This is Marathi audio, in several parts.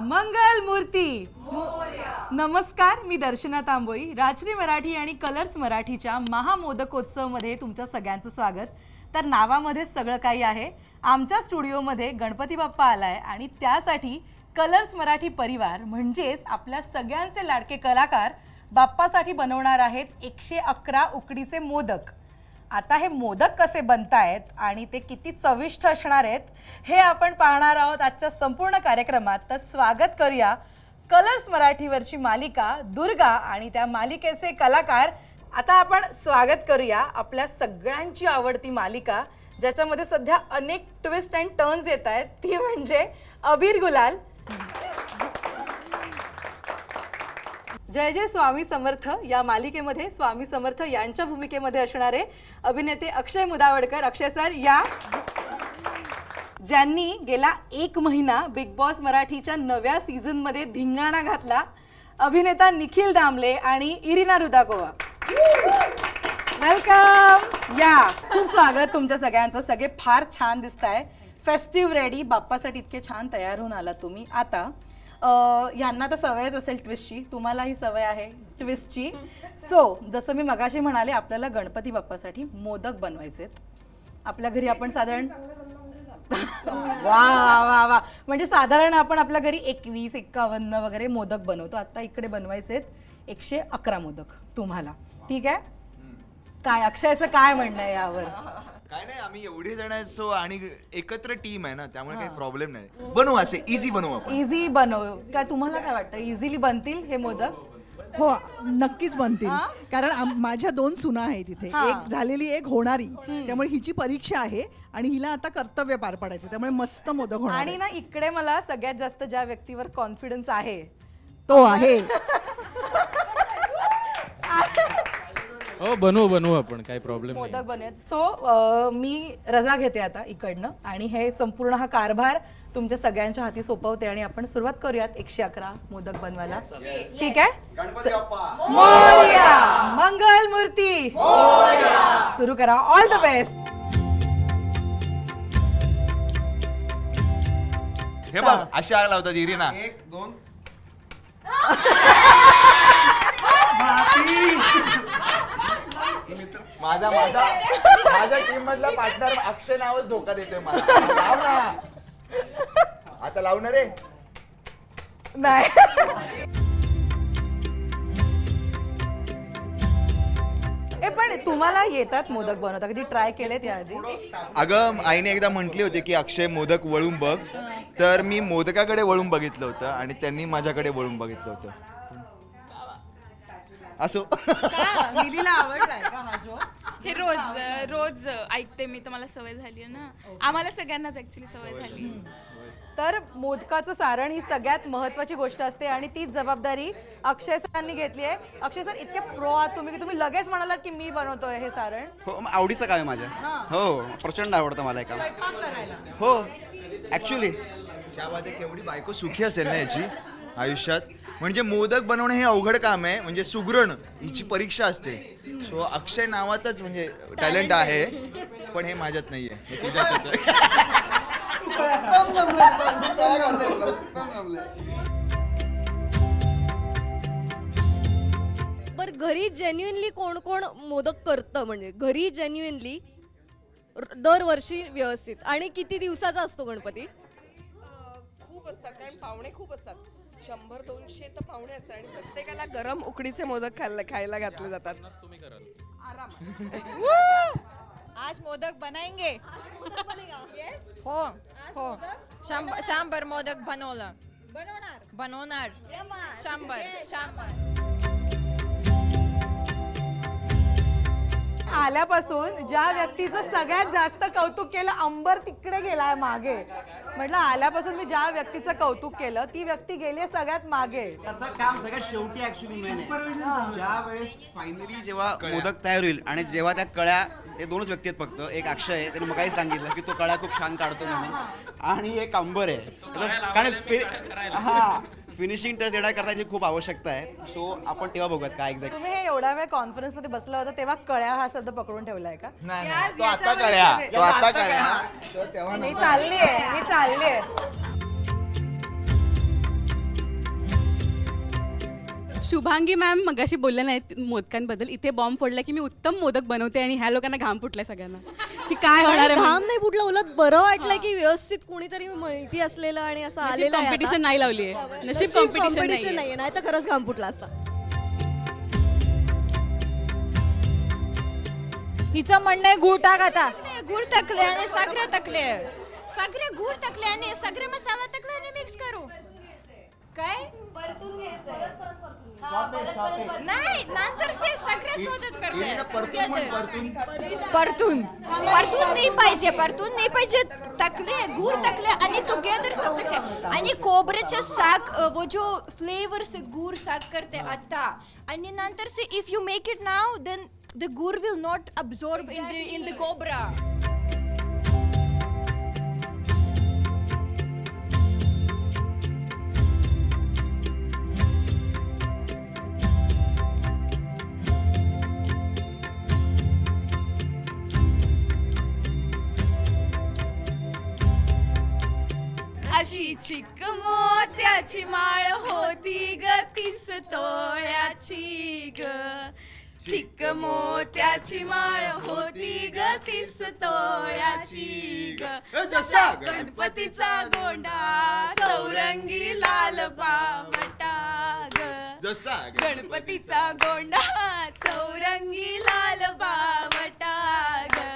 मंगल मूर्ती नमस्कार मी दर्शना तांबोई राजश्री मराठी आणि कलर्स मराठीच्या महामोदकोत्सवमध्ये तुमच्या सगळ्यांचं स्वागत. तर नावामध्ये सगळं काही आहे. आमच्या स्टुडिओमध्ये गणपती बाप्पा आलाय आणि त्यासाठी कलर्स मराठी परिवार म्हणजेच आपल्या सगळ्यांचे लाडके कलाकार बाप्पासाठी बनवणार आहेत एकशे अकरा उकडीचे मोदक. आता हे मोदक कसे बनतायत आणि ते किती चविष्ट असणार आहेत हे आपण पाहणार आहोत आजच्या संपूर्ण कार्यक्रमात. तर स्वागत करूया कलर्स मराठीवरची मालिका दुर्गा आणि त्या मालिकेचे कलाकार. आता आपण स्वागत करूया आपल्या सगळ्यांची आवडती मालिका ज्याच्यामध्ये सध्या अनेक ट्विस्ट अँड टर्न्स येत आहेत. ती म्हणजे अबीर गुलाल. जय जय स्वामी समर्थ. या मालिकेमध्ये स्वामी समर्थ यांच्या भूमिकेमध्ये असणारे अभिनेते अक्षय मुदावडकर. अक्षय सर या. ज्यांनी गेला एक महिना बिग बॉस मराठीच्या नव्या सीझनमध्ये धिंगाणा घातला अभिनेता निखिल दामले आणि इरिना रुदाकोवा. वेलकम या. खूप स्वागत तुमच्या सगळ्यांचं. सगळे फार छान दिसत आहे फेस्टिव्ह रेडी बाप्पासाठी इतके छान तयार होऊन आला तुम्ही. आता अं, ह्यांना तर सवयच असेल ट्विस्टची तुम्हालाही सवय आहे ट्विस्टची सो जसं मी मगाशी म्हणाले आपल्याला गणपती बाप्पासाठी मोदक बनवायचेत. आपल्या घरी आपण साधारण वा वा वा वा. म्हणजे साधारण आपण आपल्या घरी एकवीस एक्कावन्न वगैरे मोदक बनवतो. आता इकडे बनवायचे एकशे अकरा मोदक तुम्हाला. ठीक आहे? काय अक्षयचं काय म्हणणं आहे यावर? काय नाही आम्ही एवढे जण असो आणि एकत्र टीम आहे ना त्यामुळे काही प्रॉब्लेम नाही. बनवू असे इझी बनवू आपण. इझी बनव. काय तुम्हाला काय वाटतं? इझिली बनतील हे मोदक? हो नक्कीच बनतील. कारण आम- माझ्या दोन सुना आहेत इथे. हा. एक झालेली एक होणारी. त्यामुळे हिची परीक्षा आहे आणि हिला आता कर्तव्य पार पडायचं त्यामुळे मस्त मोदक होणार आणि आहे. ना इकडे मला सगळ्यात जास्त ज्या व्यक्तीवर कॉन्फिडन्स आहे. तो आहे. हो बनवू बनवू आपण. काही प्रॉब्लेम नाही. मोदक सो मी रजा घेते आता इकडनं आणि हे संपूर्ण हा कारभार तुमच्या सगळ्यांच्या हाती सोपवते आणि आपण सुरुवात करूयात एकशे अकरा मोदक बनवायला. ठीक आहे? मोरया! मंगल मूर्ती! सुरू करा. ऑल द बेस्ट हे बघ अशी आग लावतात इरिना. एक दोन. माझा माझा माझ्या टीम मधला पार्टनर अक्षय नावच धोका देतोय मला. लाव ना. आता लावणार रे. नाही. ए पण तुम्हाला येतात मोदक बनवता? कधी ट्राय केलेत याआधी? अगं आईने एकदा म्हटली होती की अक्षय मोदक वळून बघ. तर मी मोदकाकडे वळून बघितलं होतं आणि त्यांनी माझ्याकडे वळून बघितलं होतं. असो. मिलीला आवडलाय का हा जो हे रोज रोज ऐकते मी तर मला सवय झाली आहे ना? आम्हाला सगळ्यांनाच ऍक्च्युली सवय झाली तर मोदकाचं सारण ही सगळ्यात महत्वाची गोष्ट असते आणि तीच जबाबदारी अक्षय सरांनी घेतली आहे. अक्षय सर इतके प्रो आहात तुम्ही की तुम्ही लगेच म्हणालात की मी बनवतोय हे सारण. हो मग आवडीचं काम आहे माझ्या? हो. प्रचंड आवडतं मला हे काम स्वयंपाक करायला. हो क्या आहे केवढी बायको सुखी असेल ना याची आयुष्यात? म्हणजे मोदक बनवणं हे अवघड काम आहे. म्हणजे सुगरण हिची परीक्षा असते. सो अक्षय नावातच म्हणजे टॅलेंट आहे. पण हे माझ्यात नाहीये. हे तुझ्यातच आहे. बर घरी जेन्युइनली कोण कोण मोदक करतं? म्हणजे घरी जेन्युइनली दरवर्षी व्यवस्थित. आणि किती दिवसाचा असतो गणपती? खूप असतात. कारण पाहुणे खूप असतात. शंभर दोनशे तर पाहुणे असतात आणि प्रत्येकाला गरम उकडीचे मोदक खायला खायला घातले जातात. आज मोदक बनाएंगे? हो हो. शंभर शंभर मोदक बनवलं. बनवणार? बनवणार. शंभर शंभर आल्यापासून ज्या व्यक्तीचं सगळ्यात जास्त कौतुक केलं अंबर तिकडे गेलाय मागे. म्हटलं आल्यापासून मी ज्या व्यक्तीचं कौतुक केलं ती व्यक्ती गेली आहे सगळ्यात मागे. त्याचं काम सगळ्यात शेवटी ऍक्च्युली मेन आहे. ज्या वेळेस फायनली जेव्हा मोदक तयार होईल आणि जेव्हा त्या कळ्या ते दोनच व्यक्ती आहेत फक्त एक अक्षय आहे त्याने मगाही सांगितलं की तो कळ्या खूप छान काढतो म्हणून. आणि एक अंबर आहे. कारण हा. फिनिशिंग टच देण्या करण्याची खूप आवश्यकता आहे. सो आपण तेव्हा बघूयात काय एक्झॅक्ट तुम्ही हे एवढा वेळ कॉन्फरन्समध्ये बसला होता तेव्हा कळ्या हा शब्द पकडून ठेवलाय का? नाही आता कळ्या. आता कळ्या. मी चालली आहे मी चालली आहे शुभांगी मॅम मगाशी बोलल्या नाहीत मोदकांबद्दल. इथे बॉम्ब फोडला की मी उत्तम मोदक बनवते आणि ह्या लोकांना घाम फुटलाय सगळ्यांना. की काय होणार आहे घाम नाही फुटलं उलट बरं वाटलं की व्यवस्थित कुणीतरी माहिती असलेलं आणि असं आलेलं आहे. कॉम्पिटिशन नाही लावली आहे. नशीब कॉम्पिटिशन competition नाही नाहीये. नाही तर खरंच घाम फुटला असता. हिचं म्हणणं आहे गुळ टाक आता. गुड़ तकले आणि साखर तकले सगळे गुड़ तकले आणि सगळे मसाला तकले आणि मिक्स करू. काय? नाही नंतर से सगळे शोधत करते परतून परतून. नाही पाहिजे परतून नाही पाहिजे. तकले गुड़ तकले आणि टुगेदर सब तकले आणि खोबऱ्याचे साग वो जो फ्लेवर से गुड़ साग करते आता. आणि नंतर say if you make it now then the gur will not absorb in the in the cobra. चिक मोत्याची माळ होती ग तीस तोळ्याची ग चिक मोत्याची माळ होती ग तीस तोळ्याची ग जसा गणपतीचा गोंडा चौरंगी लाल बावटा ग जसा गणपतीचा गोंडा चौरंगी लाल बावटा ग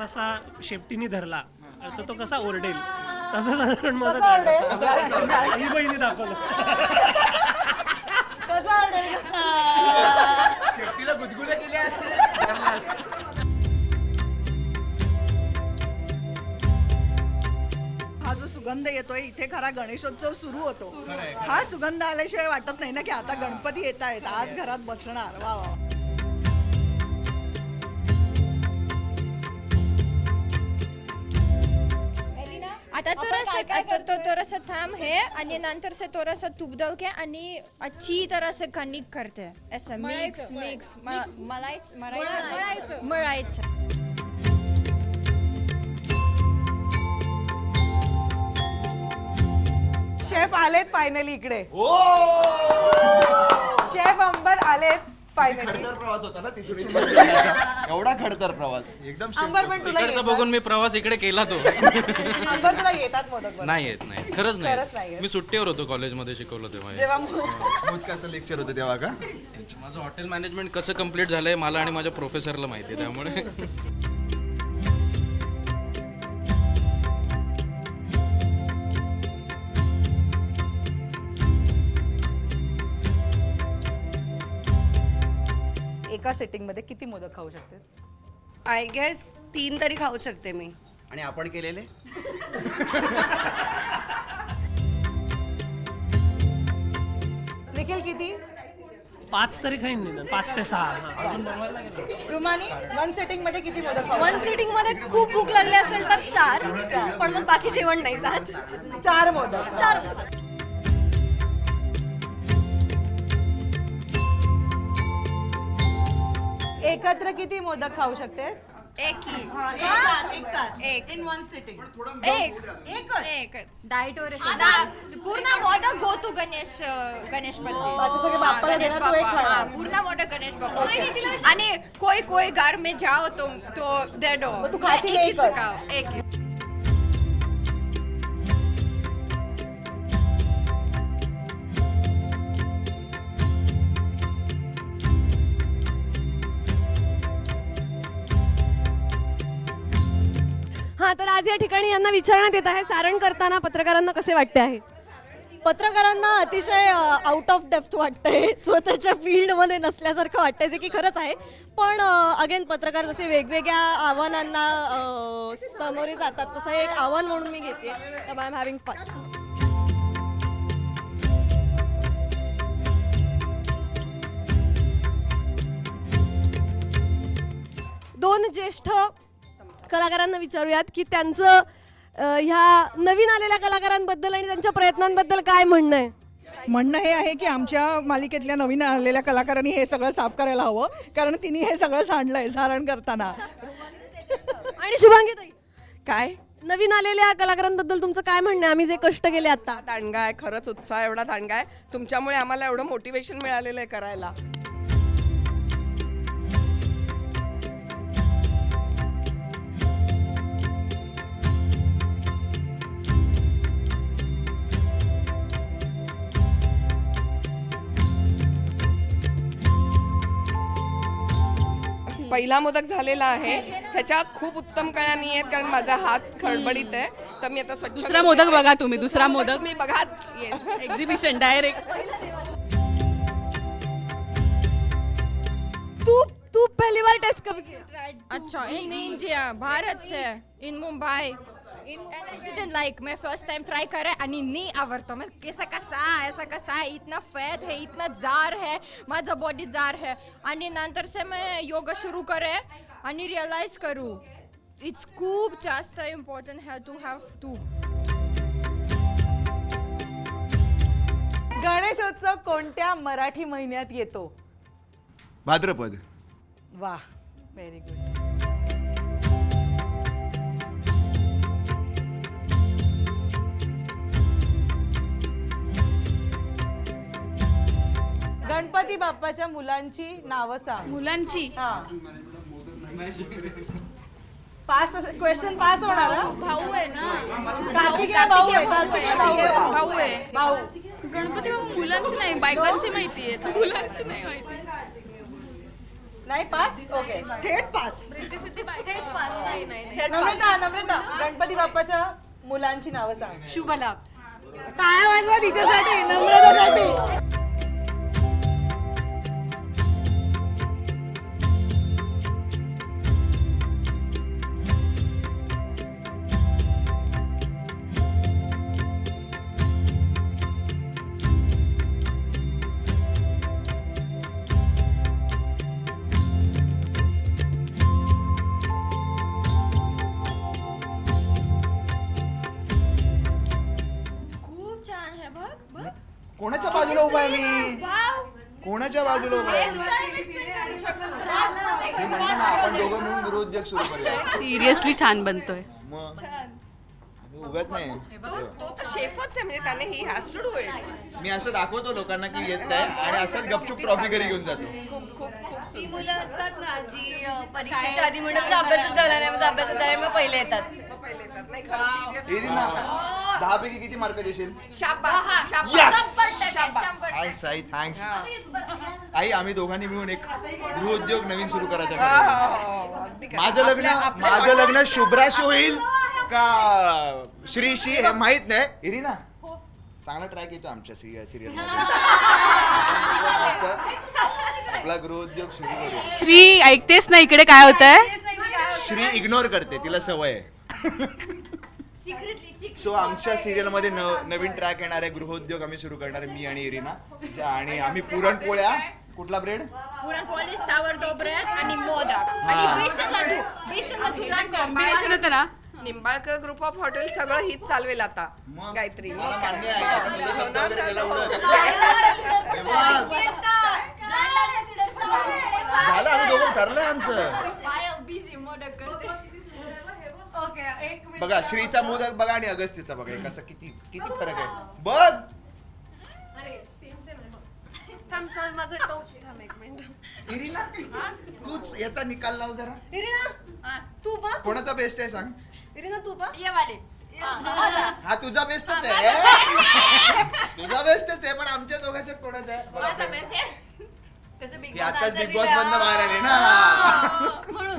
आपण असा शेपटीने धरला तर तो कसा ओरडेल? तसं साधारण माझं आई बहिणी दाखवलं. शेपटीला गुदगुल्या केल्या असतील. हा जो सुगंध येतोय इथे खरा गणेशोत्सव सुरू होतो. हा सुगंध आल्याशिवाय वाटत नाही ना की आता गणपती येत आहेत आज घरात बसणार. वा वा. आता थोडंसं तो थोडंसं थांब है आणि नंतर से थोडंसं तूप डाल के आणि अच्छी तरह से कणिक करते. असं मिक्स मिक्स मलायचं मळायचं मळायचं. शेफ आलेत फायनली इकडे. शेफ अंबर आलेत. खडतर प्रवास होता ना तिथून इथपर्यंत येण्याचा. एवढा खडतर प्रवास एकदम अंबर पण तुला इकडचं येतात? बघून मी प्रवास इकडे केला तो अंबर तुला येतात मोदक बनवता? नाही येत नाही खरंच खरंच नाही नाही येत. मी सुट्टीवर होतो कॉलेजमध्ये शिकवलं तेव्हा हे. जेव्हा मोदकाचं लेक्चर होतं तेव्हा का माझं हॉटेल मॅनेजमेंट कसं कंप्लीट झालंय मला आणि माझ्या प्रोफेसरला माहिती आहे त्यामुळे एका सेटिंगमध्ये किती मोदक खाऊ शकतेस? आय गेस तीन तरी खाऊ शकते मी. आणि आपण केलेले? निखिल किती? पाच तरी खाईन निदान पाच ते सहा. हा. रुमानी वन सेटिंगमध्ये किती मोदक खाऊ वन सिटिंगमध्ये खूप भूक लागली असेल तर चार. पण मग बाकी जेवण नाही जात शकतेस? चार मोदक. चार एकत्र किती मोदक खाऊ शकतेस? एक ही. एक साथ एक इन वन सिटिंग एक. एकच? एकच. डाएट वर आता पूर्ण मोदक गो टू गणेश अच्छा, सगळे बाप्पाला गणेश देणार, तू एक बाप्पा. खाणार. हा, पूर्ण मोदक गणेश बाप्पा. आणि कोई कोई घर में जाओ तो तो दे दो. तू खाशील एक एकच. खाओ, एक ही. तर आज या ठिकाणी यांना विचारण्यात येत आहे. सारण करताना पत्रकारांना कसे वाटते आहे? पत्रकारांना अतिशय आउट ऑफ डेप्थ वाटतंय. स्वतःच्या फील्डमध्ये नसल्यासारखं वाटतंय जे की खरंच आहे. पण अगेन पत्रकार जसे वेगवेगळ्या आव्हानांना सामोरे जातात तसं एक आव्हान म्हणून मी घेते. आय एम हॅव्हिंग फन दोन ज्येष्ठ कलाकारांना विचारूयात की त्यांचं ह्या नवीन आलेल्या कलाकारांबद्दल आणि त्यांच्या प्रयत्नांबद्दल काय म्हणणं आहे? म्हणणं हे आहे की आमच्या मालिकेतल्या नवीन आलेल्या कलाकारांनी हे सगळं साफ करायला हवं कारण तिने हे सगळं सांडलंय सारण करताना. आणि शुभांगी ताई काय? नवीन आलेल्या कलाकारांबद्दल तुमचं काय म्हणणं आहे? आम्ही जे कष्ट केले आता. दांडगा आहे खरंच उत्साह एवढा दांडगा आहे. तुमच्यामुळे आम्हाला एवढं मोटिवेशन मिळालेलं आहे करायला. पहिला मोदक झालेला आहे. ह्याच्या खूप उत्तम कळ्या नाही आहेत कारण माझा हात खडबडीत आहे. तर मी आता स्वच्छ दुसरा मोदक बघा तुम्ही दुसरा मोदक तुम्ही बघाच. एक्झिबिशन डायरेक्ट तू तू पहली बार टेस्ट कभी किया अच्छा इन इंडिया भारत से इन मुंबई. इन लाइक मैं फर्स्ट टाइम ट्राई करे आणि नी आवडतो. मग कैसा कसा ऐसा कसा है इतना फैट है इतना जार है माझा बॉडी जार है. आणि नंतर से मैं योगा शुरू करे आणि रिअलाइज करू इट्स खूप जास्त इम्पॉर्टंट है टू हॅव टू गणेशोत्सव कोणत्या मराठी महिन्यात येतो? भाद्रपद. वा व्हेरी गुड गणपती बाप्पाच्या मुलांची नावं सांग. मुलांची? हा. पास क्वेश्चन पास होणार हा? भाऊ आहे ना. कार्तिकेय भाऊ आहे कार्तिकेय भाऊ आहे. भाऊ आहे. भाऊ गणपती बाप्पा मुलांची नाही बायकांची माहिती आहे. मुलांची नाही माहिती. नाही पास ओके थेट पास नम्रता नम्रता गणपती बाप्पाच्या मुलांची नावं सांग. शुभ लाभ टाळ्या वाजवा तिच्यासाठी नम्रतासाठी. बाजूला उभा आहे मी. कोणाच्या बाजूला उभा आहे? हे म्हणतो ना आपण दोघं मिळून गृहोद्योग सुरू करूया. सिरियसली छान बनतोय. मग आम्ही उगत नाही. तो तर शेफच आहे म्हणजे त्याने he has to do it मी असं दाखवतो लोकांना की येत आहे आणि असंच गपचूप ट्रॉफी घरी घेऊन जातो. खूप खूप खूप ती मुलं असतात ना जी अ, परीक्षेच्या आधी म्हणून माझा अभ्यासच झाला नाही माझा अभ्यासच झाला नाही, मग पहिले येतात. नाही खरं serious. इरिना दहा पैकी किती मार्क देशील? शाबास शाबास. Yes! शाबास. थँक्स आई थँक्स आई आम्ही दोघांनी मिळून एक गृहोद्योग नवीन सुरू करायचा हो, ठरवलं. हो, हो, अगदी खरं. माझं लग्न आपल्या- आपल्या माझं लग्न शुभ्राशी होईल का श्रीशी हे माहीत नाही? इरिना चांगला ट्रॅक येतो आमच्या सिरियल आपला गृहोद्योग सुरू करू श्री ऐकतेस ना इकडे काय होत आहे श्री इग्नोर करते तिला सवय आहे. सो आमच्या सिरियलमध्ये न नवीन ट्रॅक येणार आहे गृहोद्योग आम्ही सुरू करणार आहे मी आणि इरिना. ज्या- आणि आम्ही पुरणपोळ्या. कुठला ब्रेड पुरणपोळी सावरदो ब्रेड आणि मोदक. आणि बेसन लाडू बेसन लाडू कॉम्बिनेशन होतं ना. निंबाळकर ग्रुप ऑफ हॉटेल सगळं हीच चालवेल आता. मग? गायत्री. मला मान्य आहे. आता तुझा शब्द वगैरे गेला उडत. हे झालं आम्ही दोघं ठरलंय आमचं. बिझी मोदक करते. ओके एक मिनिट बघा श्रीचा मोदक बघा आणि अगस्तीचा बघा हे कसं किती किती फरक आहे. बघ! माझं टोप थांब एक मिनिट. इरिना तूच याचा निकाल लाव जरा. इरिना? तू बघ. कोणाचा बेस्ट आहे सांग? इरिना तू बघ. ये वाले. हा तुझा बेस्टच आहे. तुझा बेस्टच आहे पण आमच्या दोघांच्यात कोणाचा आहे. माझा कसं बिग हे आताच बिग बॉस बंद बाहेर आले ना. म्हणून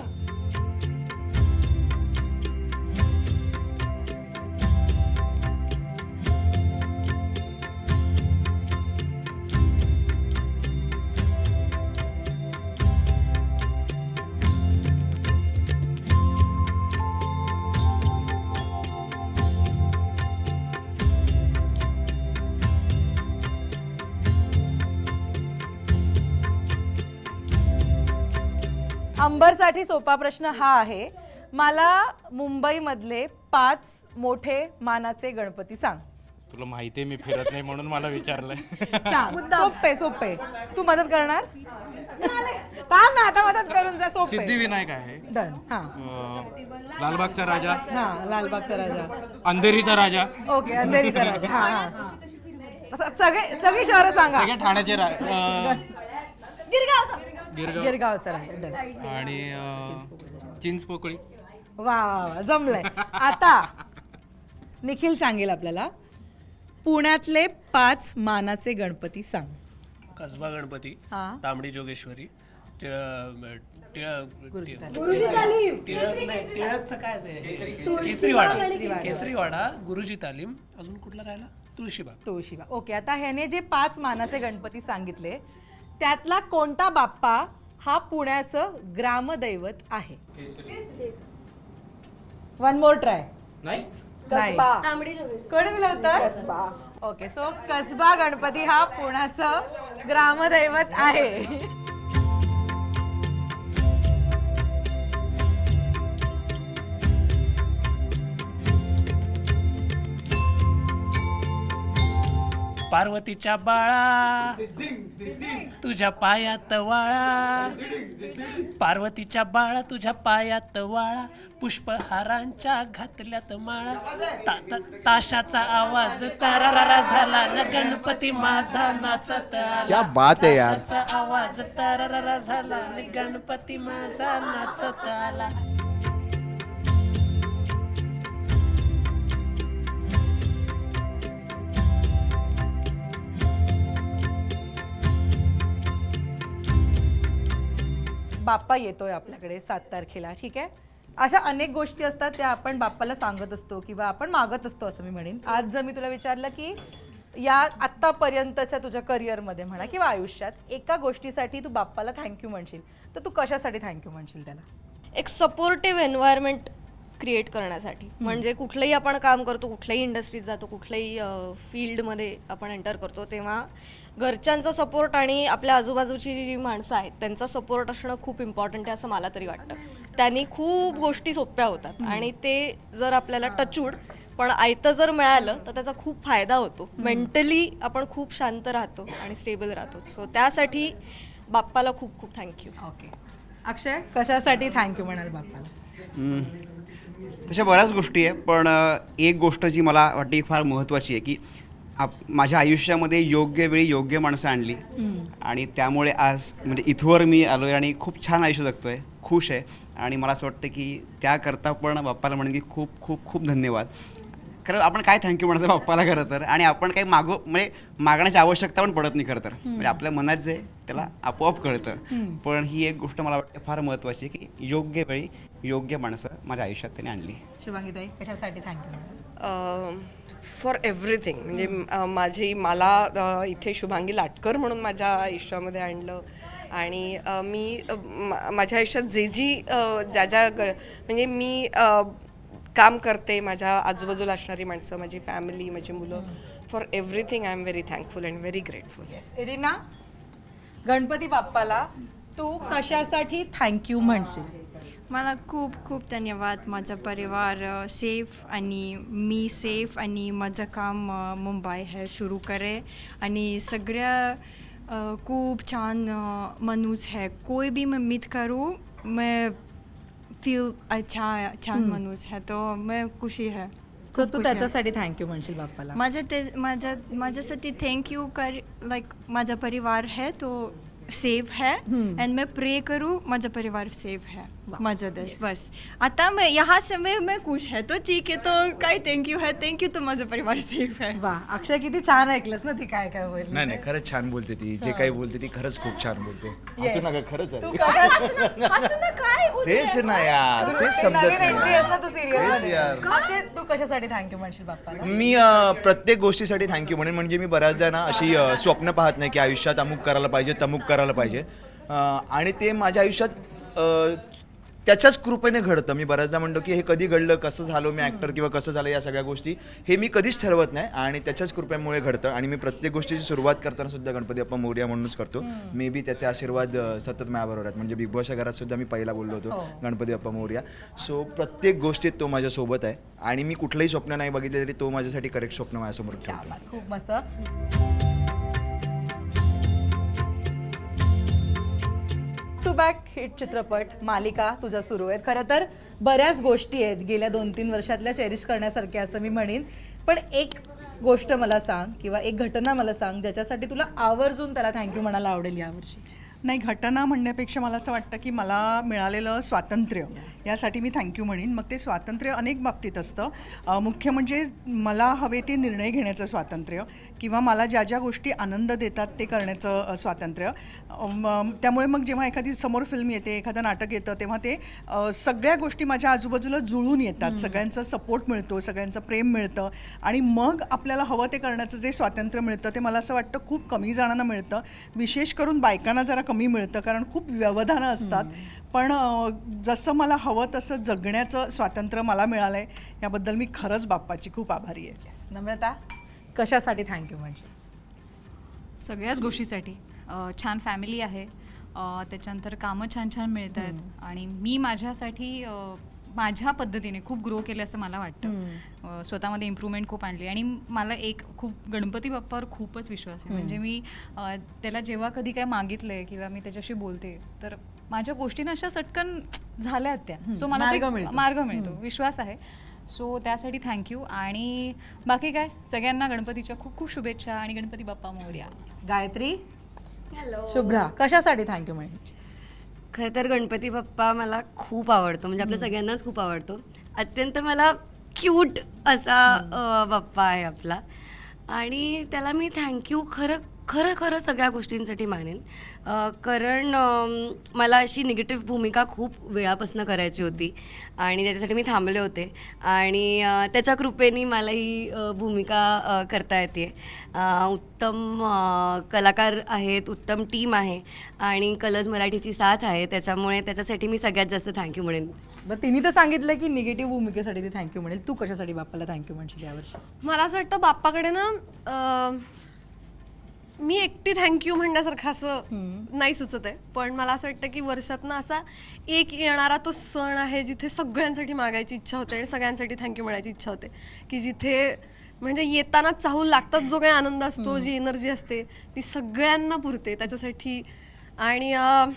अंबरसाठी सोपा प्रश्न हा आहे. मला मुंबईमधले पाच मोठे मानाचे गणपती सांग. तुला माहिती आहे मी फिरत नाही म्हणून मला विचारलंय. सांग. सोपे सोपे. तू मदत करणार? थांब ना आता मदत करून जा सोपे. सिद्धिविनायक आहे. डन हा. अं, लालबागचा राजा. हा लालबागचा राजा. अंधेरीचा राजा. ओके अंधेरीचा राजा. हा हा. सगळे सगळी शहरं सांगा. सगळे ठाण्याचे रा अं, गिरगाव. गिरगावचा राजा डन. आणि अं, चिंचपोकळी? वा वा वा जमलंय. आता निखिल सांगेल आपल्याला. पुण्यातले पाच मानाचे गणपती सांग. कसबा गणपती हा. तांबडी जोगेश्वरी टिळ- टिळ- गुरुजी टिळ- टिळक नाही, टिळकचं काय ते? केसरीवाडा केसरीवाडा गुरुजी तालीम. अजून कुठला राहिला? तुळशीबाग. तुळशीबा ओके आता ह्याने जे पाच मानाचे गणपती सांगितले त्यातला कोणता बाप्पा हा पुण्याचं ग्रामदैवत आहे? वन मोर ट्राय नाही? कोणी दिलं उत्तर? ओके सो कसबा गणपती हा पुण्याचं ग्रामदैवत आहे. पार्वतीच्या बाळा. तुझ्या पायात वाळा. पार्वतीच्या बाळा तुझ्या पायात वाळा. पुष्पहारांच्या घातल्यात माळा. ता- ता- ताशाचा आवाज तरारा झाला. न गणपती माझा नाचत आला. क्या बात आहे यार. आवाज तरारा झाला. न गणपती माझा नाचत आला. बाप्पा येतोय आपल्याकडे सात तारखेला ठीक आहे? अशा अनेक गोष्टी असतात त्या आपण बाप्पाला सांगत असतो किंवा आपण मागत असतो असं मी म्हणेन. आज जर मी तुला विचारलं की या आत्तापर्यंतच्या तुझ्या करिअरमध्ये म्हणा किंवा आयुष्यात एका गोष्टीसाठी तू बाप्पाला थँक्यू म्हणशील तर तू कशासाठी थँक्यू म्हणशील त्याला? एक सपोर्टिव्ह एन्व्हायरमेंट क्रिएट करण्यासाठी. म्हणजे कुठलंही आपण काम करतो कुठल्याही इंडस्ट्रीत जातो कुठल्याही फील्डमध्ये आपण एंटर करतो तेव्हा घरच्यांचा सपोर्ट आणि आपल्या आजूबाजूची जी जी माणसं आहेत त्यांचा सपोर्ट असणं खूप इम्पॉर्टंट आहे असं मला तरी वाटतं. त्यांनी खूप गोष्टी सोप्या होतात आणि ते जर आपल्याला टचूड पण आयतं जर मिळालं तर त्याचा खूप फायदा होतो. मेंटली आपण खूप शांत राहतो आणि स्टेबल राहतो. सो त्यासाठी बाप्पाला खूप खूप थँक्यू ओके अक्षय कशासाठी थँक्यू म्हणाल बाप्पाला. तशा बऱ्याच गोष्टी आहे पण एक गोष्ट जी मला वाटते फार महत्त्वाची आहे की आप माझ्या आयुष्यामध्ये योग्य वेळी योग्य माणसं आणली. आणि त्यामुळे आज म्हणजे इथवर मी आलो आहे आणि खूप छान आयुष्य जगतो आहे खुश आहे. आणि मला असं वाटतं की त्याकरता पण बाप्पाला म्हणेन की खूप खूप खूप धन्यवाद. खरं आपण काय थँक्यू म्हणतो बाप्पाला खरं तर? आणि आपण काही मागो म्हणजे मागण्याची आवश्यकता पण पडत नाही खरं तर. म्हणजे आपल्या मनात जे त्याला आपोआप कळतं. पण ही एक गोष्ट मला वाटते फार महत्त्वाची आहे की योग्य वेळी योग्य माणसं माझ्या आयुष्यात त्यांनी आणली. शुभांगीताई कशासाठी थँक्यू फॉर एव्हरीथिंग म्हणजे माझी मला इथे शुभांगी लाटकर म्हणून माझ्या आयुष्यामध्ये आणलं. आणि मी माझ्या आयुष्यात जे जी ज्या ज्या म्हणजे मी काम करते माझ्या आजूबाजूला असणारी माणसं माझी फॅमिली माझी मुलं. For everything I am very thankful and very grateful Irina Ganpati बाप्पाला तू कशासाठी थँक्यू म्हणशील? मला खूप खूप धन्यवाद माझा परिवार सेफ आणि मी सेफ आणि माझं काम मुंबई हे सुरू करे. आणि सगळ्या खूप छान माणूस है. कोई भी मैं मीट करूँ मैं फील अच्छा छान माणूस है तो मैं खुशी है. सो तू. त्याच्यासाठी थँक्यू म्हणशील बाप्पाला. माझं ते माझ्या माझ्यासाठी थँक्यू कर लाईक माझा परिवार है तो सेफ है. एंड मैं प्रे करूँ माझा परिवार सेफ है. माझा देश बस. आता मैं यहाँ से मैं मैं खुश है। तो ठीक है तो काय थँक्यू है? थँक्यू तो माझा परिवार सेफ है. वा अक्षय किती छान ऐकलंस ना ती काय काय होईल नाही नाही खरंच छान बोलते ती. जे काही बोलते ती खरंच खूप छान बोलते. हसू नका खरंच तू आहे कशा- काय तेच ना यार तेच समजत नवीन एंट्री आहेस ना नाही तू तेच सिरियल यार. अक्षय तू कशासाठी थँक्यू म्हणशील बाप्पाला? मी अ, प्रत्येक गोष्टीसाठी थँक्यू म्हणेन. म्हणजे मी बऱ्याचदा ना अशी अ, स्वप्न पाहत नाही की आयुष्यात अमुक करायला पाहिजे तमुक करायला पाहिजे. अ, आणि ते माझ्या आयुष्यात अ, त्याच्याच कृपेने घडतं. मी बऱ्याचदा म्हणतो की हे कधी घडलं कसं झालो मी ॲक्टर किंवा कसं झालं या सगळ्या गोष्टी हे मी कधीच ठरवत नाही आणि त्याच्याच कृपेमुळे घडतं. आणि मी प्रत्येक गोष्टीची सुरुवात करताना सुद्धा गणपती बाप्पा मोर्या म्हणूनच करतो. मे बी त्याचे आशीर्वाद सतत माझ्याबरोबर आहेत. म्हणजे बिग बॉसच्या घरात सुद्धा मी पहिला बोललो होतो गणपती बाप्पा मोर्या. सो प्रत्येक गोष्टीत तो माझ्यासोबत आहे. आणि मी कुठलंही स्वप्न नाही बघितलं तरी तो माझ्यासाठी करेक्ट स्वप्न माझ्यासमोर ठेवतो. खूप मस्त. टू बॅक हिट चित्रपट मालिका तुझ्या सुरू आहेत खरं तर बऱ्याच गोष्टी आहेत. गेल्या दोन तीन वर्षातल्या चेरिश करण्यासारख्या असं मी म्हणेन. पण एक गोष्ट मला सांग किंवा एक घटना मला सांग ज्याच्यासाठी तुला आवर्जून त्याला थँक्यू म्हणायला आवडेल यावर्षी. नाही घटना म्हणण्यापेक्षा मला असं वाटतं की मला मिळालेलं स्वातंत्र्य यासाठी मी थँक्यू म्हणेन. मग ते स्वातंत्र्य अनेक बाबतीत असतं. मुख्य म्हणजे मला हवे ते निर्णय घेण्याचं स्वातंत्र्य किंवा मला ज्या ज्या गोष्टी आनंद देतात ते करण्याचं स्वातंत्र्य. त्यामुळे मग जेव्हा एखादी समोर फिल्म येते एखादं नाटक येतं तेव्हा ते सगळ्या गोष्टी माझ्या आजूबाजूला जुळून येतात. सगळ्यांचा सपोर्ट मिळतो सगळ्यांचं प्रेम मिळतं आणि मग आपल्याला हवं ते करण्याचं जे स्वातंत्र्य मिळतं ते मला असं वाटतं खूप कमी जणांना मिळतं. विशेष करून बायकांना जरा कमी मिळतं कारण खूप व्यवधानं असतात. पण जसं मला हवं तसं जगण्याचं स्वातंत्र्य मला मिळालं आहे याबद्दल मी खरंच बाप्पाची खूप आभारी आहे. नम्रता कशासाठी थँक्यू म्हणजे? सगळ्याच गोष्टीसाठी. अ, छान फॅमिली आहे. अ, त्याच्यानंतर कामं छान छान मिळत आहेत आणि मी माझ्यासाठी अ, माझ्या पद्धतीने खूप ग्रो केलं असं मला वाटतं. स्वतःमध्ये इम्प्रूव्हमेंट खूप आणली. आणि मला एक खूप गणपती बाप्पावर खूपच विश्वास आहे. म्हणजे मी त्याला जेव्हा कधी काय मागितलंय किंवा मी त्याच्याशी बोलते तर माझ्या गोष्टी ना अशा सटकन झाल्यात त्या. सो मला मार्ग ते- मिळतो. मार्ग मिळतो. विश्वास आहे. सो त्यासाठी थँक्यू आणि बाकी काय? सगळ्यांना गणपतीच्या खूप खूप शुभेच्छा आणि गणपती बाप्पा मोर्या. गायत्री? शुभ्रा कशासाठी थँक्यू म्हणजे खरं तर गणपती बाप्पा मला खूप आवडतो म्हणजे आपल्या सगळ्यांनाच खूप आवडतो. अत्यंत मला क्यूट असा बाप्पा आहे आपला. आणि त्याला मी थँक्यू खरं खरं खरं सगळ्या गोष्टींसाठी मानेन. कारण मला अशी निगेटिव्ह भूमिका खूप वेळापासून करायची होती. आणि त्याच्यासाठी मी थांबले होते. आणि त्याच्या कृपेने मला ही भूमिका करता येते. उत्तम कलाकार आहेत उत्तम टीम आहे. आणि कलर्स मराठीची साथ आहे. त्याच्यामुळे त्याच्यासाठी मी सगळ्यात जास्त थँक्यू म्हणेन. बरं तिने तर सांगितलं की निगेटिव्ह भूमिकेसाठी ती थँक्यू म्हणेल. तू कशासाठी बाप्पाला थँक्यू म्हणशील यावर्षी? मला असं वाटतं बाप्पाकडे ना मी एकटी थँक्यू म्हणण्यासारखं असं नाही सुचत आहे. पण मला असं वाटतं की वर्षातनं असा एक येणारा तो सण आहे जिथे सगळ्यांसाठी मागायची इच्छा होते आणि सगळ्यांसाठी थँक्यू म्हणायची इच्छा होते. की जिथे म्हणजे येताना चाहूल लागतात जो काही आनंद असतो जी एनर्जी असते ती सगळ्यांना पुरते त्याच्यासाठी. आणि अं,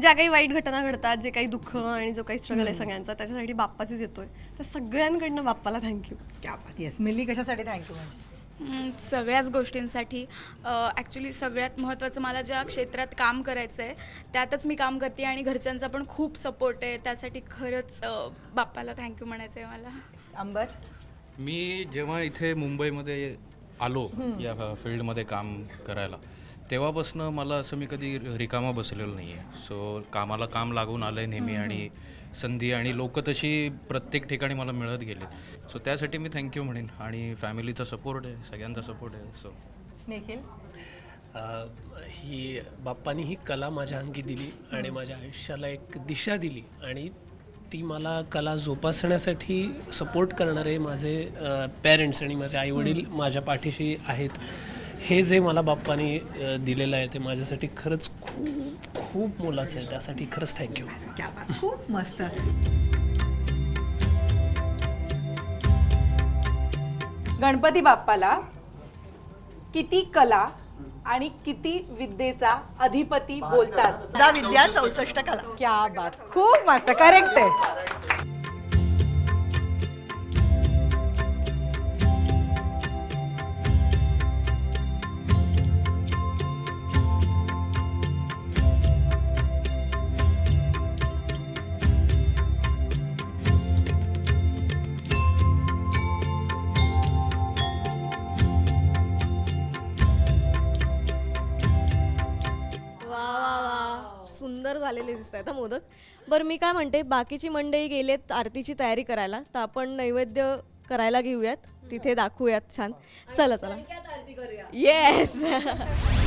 ज्या काही वाईट घटना घडतात जे काही दुःख आणि जो काही स्ट्रगल आहे सगळ्यांचा त्याच्यासाठी बाप्पाचीच येतोय. तर सगळ्यांकडनं बाप्पाला थँक्यू क्या बात येस मिल्ली कशासाठी थँक्यू म्हणजे? सगळ्याच गोष्टींसाठी. ॲक्च्युली सगळ्यात महत्त्वाचं मला ज्या क्षेत्रात काम करायचं आहे त्यातच मी काम करते आणि घरच्यांचा पण खूप सपोर्ट आहे. त्यासाठी खरंच बाप्पाला थँक्यू म्हणायचं आहे मला. अंबर? मी जेव्हा इथे मुंबईमध्ये आलो या फील्डमध्ये काम करायला तेव्हापासून मला असं मी कधी रिकामा बसलेलो नाही आहे सो कामाला काम लागून आलं आहे नेहमी आणि संधी आणि लोक तशी प्रत्येक ठिकाणी मला मिळत गेले सो त्यासाठी मी थँक्यू म्हणेन आणि फॅमिलीचा सपोर्ट आहे सगळ्यांचा सपोर्ट आहे सो निखिल? ही बाप्पानी ही कला माझ्या अंगी दिली आणि माझ्या आयुष्याला एक दिशा दिली आणि ती मला कला जोपासण्यासाठी सपोर्ट करणारे माझे पेरेंट्स आणि माझे आईवडील माझ्या पाठीशी आहेत. हे जे मला बाप्पानी दिलेलं आहे ते माझ्यासाठी खरंच खूप खूप मोलाचं आहे. त्यासाठी खरंच थँक्यू क्या बात. खूप मस्त. गणपती बाप्पाला किती कला आणि किती विद्येचा अधिपती बोलतात. जा विद्या चौसष्ट कला. क्या बात. खूप मस्त. करेक्ट आहे. दिसत आहेत मोदक. बरं मी काय म्हणते बाकीची मंडळी गेलेत आरतीची तयारी करायला तर आपण नैवेद्य करायला घेऊयात. तिथे दाखवूयात छान. चला चला. येस